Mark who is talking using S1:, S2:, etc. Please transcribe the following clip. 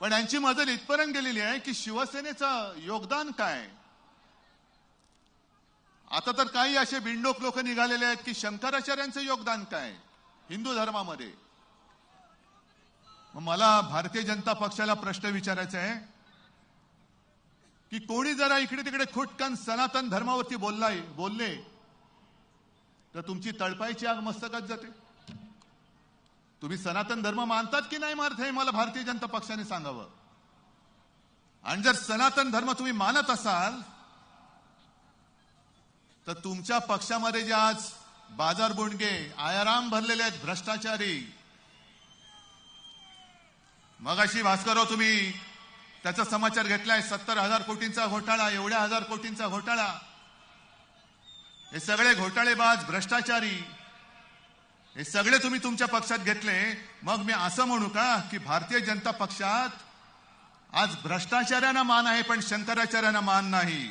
S1: पण यांची मजल इथपर्यंत गेलेली आहे की शिवसेनेचं योगदान काय आता तर काही असे बिंडोक लोक निघालेले आहेत की शंकराचार्यांचं योगदान काय हिंदू धर्मामध्ये. मला भारतीय जनता पक्षाला प्रश्न विचारायचा आहे की कोणी जरा इकडे तिकडे खुटकन सनातन धर्मावरती बोललाय बोलले तर तुमची तळपायची आग मस्तकात जाते. तुम्ही सनातन धर्म मानतात की नाही मानत हे मला भारतीय जनता पक्षाने सांगावं. आणि जर सनातन धर्म तुम्ही मानत असाल तर तुमच्या पक्षामध्ये जे आज बाजार बोंडगे आयाराम भरलेले आहेत भ्रष्टाचारी. मगाशी भास्करराव तुम्ही त्याचा समाचार घेतलाय सत्तर हजार कोटींचा घोटाळा एवढ्या हजार कोटींचा घोटाळा. हे सगळे घोटाळेबाज भ्रष्टाचारी. हे सगळे तुम्ही तुमच्या पक्षात घेतले मग मी असं म्हणू का की भारतीय जनता पक्षात आज भ्रष्टाचार्यांना मान आहे पण शंकराचार्यांना मान नाही?